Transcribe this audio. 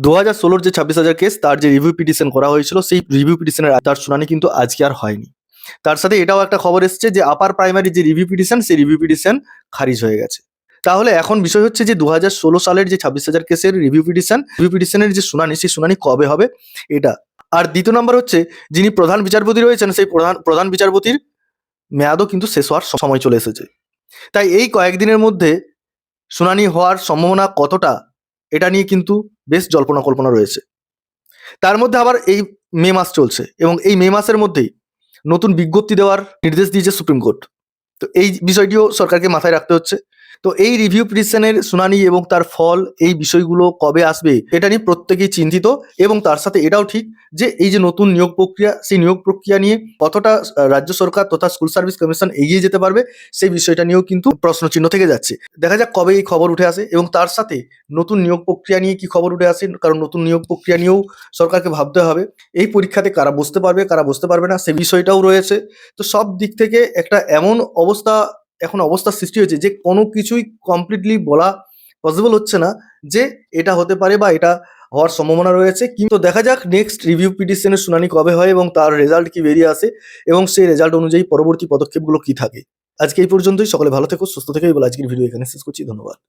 দু হাজার ষোলোর যে ছাব্বিশ হাজার কেস তার যে রিভিউ পিটিশন করা হয়েছিল, সেই রিভিউ পিটিশনের তার শুনানি কিন্তু আজকে আর হয়নি। তার সাথে এটাও একটা খবর এসেছে যে আপার প্রাইমারি যে রিভিউ পিটিশন সেই রিভিউ পিটিশন খারিজ হয়ে গেছে। তাহলে এখন বিষয় হচ্ছে যে, দু হাজার ষোলো সালের যে ছাব্বিশ হাজার কেসের রিভিউ পিটিশন রিভিউ পিটিশনের যে শুনানি, সেই শুনানি কবে হবে? এটা। আর দ্বিতীয় নম্বর হচ্ছে, যিনি প্রধান বিচারপতি রয়েছেন, সেই প্রধান প্রধান বিচারপতির মেয়াদও কিন্তু শেষ হওয়ার সময় চলে এসেছে। তাই এই কয়েকদিনের মধ্যে শুনানি হওয়ার সম্ভাবনা কতটা? এটা নিয়ে কিন্তু বেশ জল্পনা কল্পনা রয়েছে। তার মধ্যে আবার এই মে মাস চলছে এবং এই মে মাসের মধ্যেই নতুন বিজ্ঞপ্তি দেওয়ার নির্দেশ দিয়েছে সুপ্রিম কোর্ট। তো এই বিষয়টিও সরকারকে মাথায় রাখতে হচ্ছে। তো এই রিভিউ পিটিশনের শুনানি এবং তার ফল এই বিষয়গুলো কবে আসবে এটা নিয়ে প্রত্যেকেই চিন্তিত এবং তার সাথে এটাও ঠিক যে এই যে নতুন নিয়োগ প্রক্রিয়া, সেই নিয়োগ প্রক্রিয়া নিয়ে কতটা রাজ্য সরকার তথা স্কুল সার্ভিস কমিশন এগিয়ে যেতে পারবে সেই বিষয়টা নিয়েও কিন্তু প্রশ্নচিহ্ন থেকে যাচ্ছে। দেখা যাক কবে এই খবর উঠে আসে এবং তার সাথে নতুন নিয়োগ প্রক্রিয়া নিয়ে কি খবর উঠে আসে, কারণ নতুন নিয়োগ প্রক্রিয়া নিয়েও সরকারকে ভাবতে হবে। এই পরীক্ষাতে কারা বসতে পারবে, কারা বসতে পারবে না, সে বিষয়টাও রয়েছে। তো সব দিক থেকে একটা এমন অবস্থা এখন অবস্থার সৃষ্টি হয়েছে যে কোনো কিছুই কমপ্লিটলি বলা পসিবল হচ্ছে না যে এটা হতে পারে বা এটা হওয়ার সম্ভাবনা রয়েছে। কিন্তু দেখা যাক নেক্সট রিভিউ পিটিশনের শুনানি কবে হয় এবং তার রেজাল্ট কি বেরিয়ে আসে এবং সেই রেজাল্ট অনুযায়ী পরবর্তী পদক্ষেপগুলো কি থাকে। আজকে এই পর্যন্তই। সকলে ভালো থেকো, সুস্থ থেকো। বলে আজকের ভিডিও এখানে শেষ করছি। ধন্যবাদ।